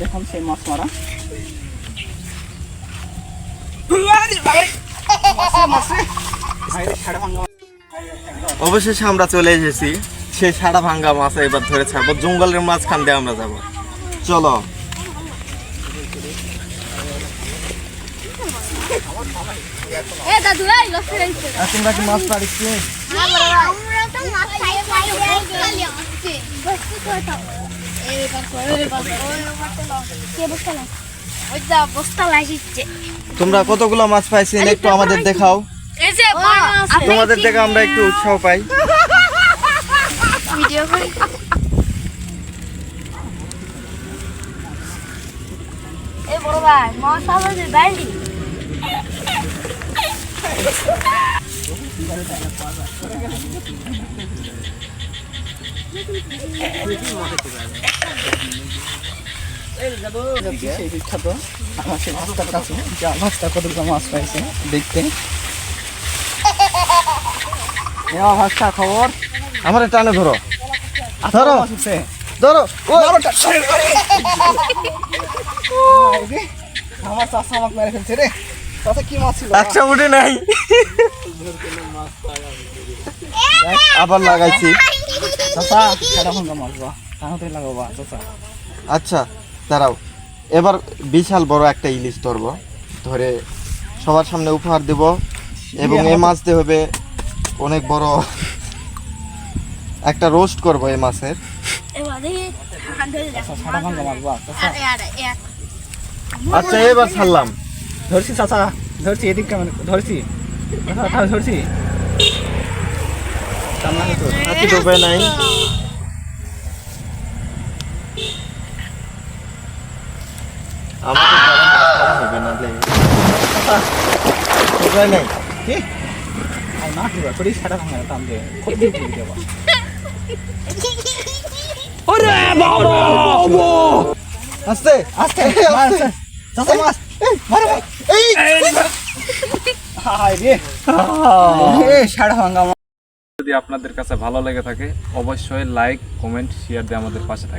দেখুন সেই মাছ মারা অবশেষে আমরা চলে এসেছি। সেই সাড়া ভাঙ্গা মাছ এবার ধরে ছাড়বো। জঙ্গলের মাঝখান দিয়ে আমরা যাব। চলো এ দাদু এই লসে রইছে তোমরা কি মাছ পারিস আমরা তো মাছ খাই খাই গেলি আসছে বসতে কথা এই বাবা কে বস্তা লাগিচ্ছে তোমরা কতগুলো মাছ পাইছেন একটু আমাদের দেখাও। এই যে বাবা তোমাদের দেখে আমরা একটু উৎসাহ পাই। ভিডিও করি? বড় ভাই মাছ বাইরে। বিখ্যাত আমার মাছ পাইছে খবর আমার টানে ধরো। ধরো ধরো আমার চাষা আমাকে মেরে ফেলছে রে কি মাছ ছিল? আচ্ছা উঠে নাই। আবার লাগাইছি। তাহলে লাগাবো আচ্ছা দাঁড়াও। এবার বিশাল বড় একটা ইলিশ ধরবো। ধরে সবার সামনে উপহার দেব এবং এই মাছ দিয়ে হবে অনেক বড় একটা রোস্ট করব এই মাছের। আচ্ছা এবার ছাড়লাম। ধরছি চাষা ধরছি এদিক কেমন? ধরছি। ধরছি। ডুবে নাই। আমাকে হবে না। ডুবে নাই। কি? আর না করি সেটা টান খুব দিয়ে আস্তে আস্তে মাছ। যদি আপনাদের কাছে ভালো লেগে থাকে অবশ্যই লাইক কমেন্ট শেয়ার দিয়ে আমাদের পাশে থাকবে